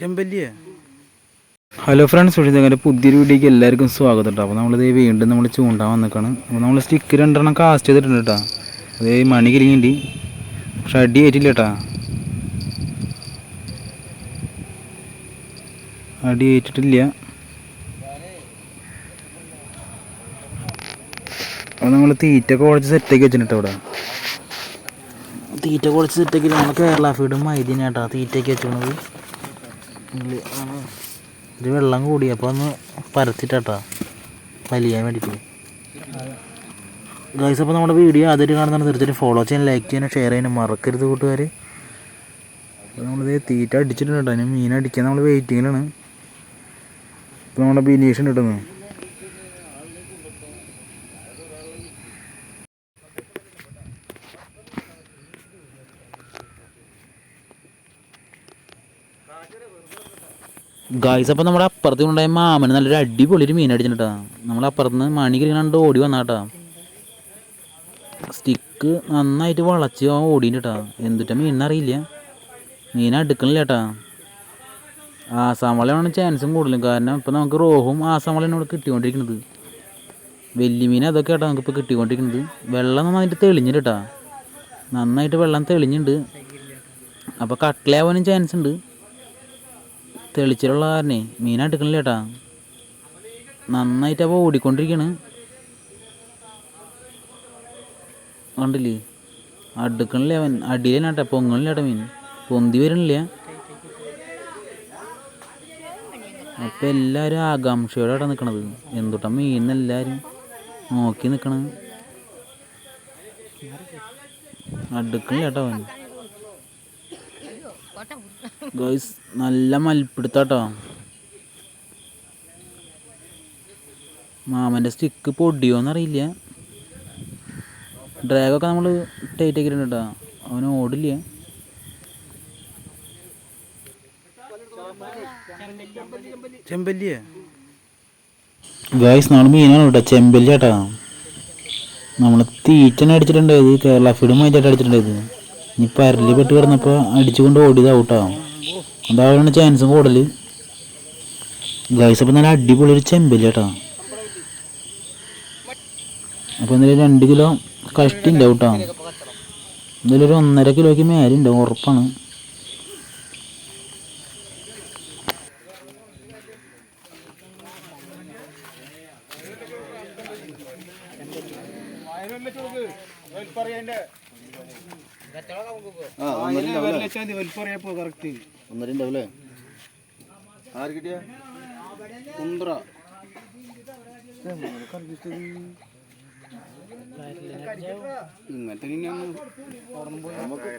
ചെമ്പല്ലിയേ? Hello friends സുഷിതങ്ങനെ പുതിയൊരു വീഡിയോക്ക് എല്ലാവർക്കും സ്വാഗതം കേട്ടോ. അപ്പോൾ നമ്മളിത് വീണ്ടും നമ്മൾ ചൂണ്ടാൻ വന്നിക്കാണ്. അപ്പോൾ നമ്മൾ സ്റ്റിക്ക് രണ്ടെണ്ണം കാസ്റ്റ് ചെയ്തിട്ടുണ്ട് കേട്ടോ. അതേ മണി കിരിങ്ങിണ്ടി. പക്ഷെ അടി ആയിട്ടില്ല കേട്ടോ അടി ഏറ്റിട്ടില്ല അപ്പോൾ നമ്മൾ തീറ്റൊക്കെ കുഴച്ച് സെറ്റാക്കി വെച്ചിട്ടുണ്ട് ഇവിടെ. തീറ്റ കുഴച്ച് സെറ്റാക്കി നമ്മൾ കേരള ഫീഡും മൈദീനാട്ടാ തീറ്റയ്ക്ക് ആണ് ഇത് വെള്ളം കൂടി അപ്പോൾ ഒന്ന് പരത്തിട്ടാ വലിയാൻ വേണ്ടിയിട്ട് ഗൈസ് അപ്പോൾ നമ്മുടെ വീഡിയോ ആദ്യമായിട്ട് കാണുന്നതാണ് തീർച്ചയായിട്ടും ഫോളോ ചെയ്യാൻ ലൈക്ക് ചെയ്യാനും ഷെയർ ചെയ്യാനും മറക്കരുത് കൂട്ടുകാർ അപ്പോൾ നമ്മളിത് തീറ്റ അടിച്ചിട്ടുണ്ട് കേട്ടോ. അതിന് മീൻ അടിക്കാൻ നമ്മൾ വെയിറ്റിങ്ങിലാണ് ഇപ്പോൾ നമ്മുടെ ബിനീഷൻ കിട്ടുന്നത് ഗായ്സ് അപ്പോൾ നമ്മുടെ അപ്പുറത്ത് ഉണ്ടായ മാമന് നല്ലൊരു അടിപൊളി ഒരു മീൻ അടിച്ചിട്ടാ നമ്മൾ അപ്പുറത്ത് നിന്ന് മണി കണ്ട് ഓടി വന്നാട്ടാ. സ്റ്റിക്ക് നന്നായിട്ട് വളച്ച് അവൻ ഓടിയിട്ടാ. എന്തിട്ടാ മീൻ അറിയില്ല മീൻ അടുക്കണില്ല ചേട്ടാ ആസാമളയാണ് ചാൻസും കൂടുതലും. കാരണം ഇപ്പം നമുക്ക് റോഹും ആസാമളയാണ് ഇവിടെ കിട്ടിക്കൊണ്ടിരിക്കുന്നത്. വലിയ മീൻ അതൊക്കെ കേട്ടോ നമുക്കിപ്പോൾ കിട്ടിക്കൊണ്ടിരിക്കുന്നത്. വെള്ളം നന്നായിട്ട് തെളിഞ്ഞിട്ടാ നന്നായിട്ട് വെള്ളം തെളിഞ്ഞിട്ടുണ്ട് അപ്പോൾ കട്ടിലാവാനും ചാൻസ് ഉണ്ട്. തെളിച്ചിലുള്ള കാരണേ മീൻ എടുക്കണില്ല ചേട്ടാ നന്നായിട്ട് അപ്പോൾ ഓടിക്കൊണ്ടിരിക്കണ്. കണ്ടില്ലേ? അടുക്കണില്ല അവൻ? അടിയിലാണ് ചേട്ടാ പൊങ്ങണില്ല ചേട്ടാ മീൻ. പൊന്തി വരണില്ല അപ്പം എല്ലാവരും ആകാംക്ഷയോടെ അവിടെ നിൽക്കണത് എന്തുട്ടാ മീൻ എല്ലാവരും നോക്കി നിൽക്കണത് അടുക്കണില്ല ചേട്ടാ അവൻ. ഗൈസ് നല്ല മൽപ്പിടുത്താട്ടോ മാമന്റെ സ്റ്റിക്ക് പൊടിയോന്നറിയില്ല ഡ്രാഗൊക്കെ നമ്മൾ ടൈറ്റ് ആക്കിയിട്ടുണ്ട് കേട്ടോ അവന് ഓടില്ല. ചെമ്പല്ലിയേ? ഗൈസ് നമ്മൾ മീനാണ് കേട്ടോ ചെമ്പല്ലി കേട്ടോ നമ്മൾ തീറ്റനെ അടിച്ചിട്ടുണ്ടായത് കേരള ഫീഡും മൈറ്റായിട്ട് അടിച്ചിട്ടുണ്ടായത് ഇനി പരലി പെട്ട് കിടന്നപ്പോൾ അടിച്ചുകൊണ്ട് ഓടിയതാവട്ടോ അതാണ് ചാൻസ് കൂടുതൽ ഗൈസ് അപ്പം നല്ല അടിപൊളി ഒരു ചെമ്പൽ കേട്ടോ അപ്പോൾ എന്തായാലും രണ്ട് കിലോ കഷ്ടി ഉണ്ടാവും കേട്ടോ എന്തായാലും ഒരു ഒന്നര കിലോയ്ക്ക് മേലെ ഉണ്ടാവും ഉറപ്പാണ്. ഒന്നര ഉണ്ടാവും ആര് കിട്ടിയ? കുന്ദ്ര. ഇങ്ങനത്തെ നമുക്ക്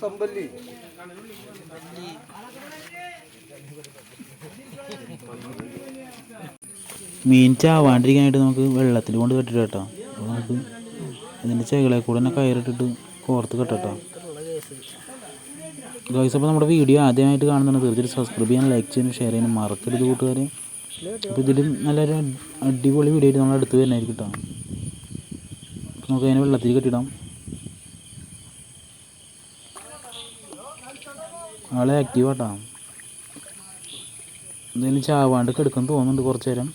സമ്പല്ലി മീൻ നമുക്ക് വെള്ളത്തിൽ കൊണ്ട് കെട്ടിട്ട് കേട്ടോ. അപ്പോൾ നമുക്ക് ഇതിന്റെ ചെകളെ കൂടെ തന്നെ കയറിട്ടിട്ട് കോർത്ത് കെട്ടട്ടോ ഗൈസ് അപ്പോൾ നമ്മുടെ വീഡിയോ ആദ്യമായിട്ട് കാണുന്നുണ്ട് തീർച്ചയായിട്ടും സബ്സ്ക്രൈബ് ചെയ്യാൻ ലൈക്ക് ചെയ്യാനും ഷെയർ ചെയ്യാനും മറക്കരുത് കൂട്ടുകാരെ. അപ്പോൾ ഇതിലും നല്ലൊരു അടിപൊളി വീഡിയോ നമ്മൾ അടുത്ത് വരുന്നതായിരിക്കും കേട്ടോ നമുക്ക് അതിനെ വെള്ളത്തിൽ കെട്ടിടാം. ആളെ ആക്റ്റീവ് ആട്ടോ. എന്തെങ്കിലും ചാവാണ്ട് കിടക്കും തോന്നുന്നുണ്ട് കുറച്ച് നേരം.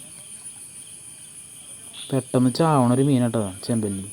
പെട്ടെന്ന് ചാവണ ഒരു മീനാട്ടോ ചെമ്പല്ലി.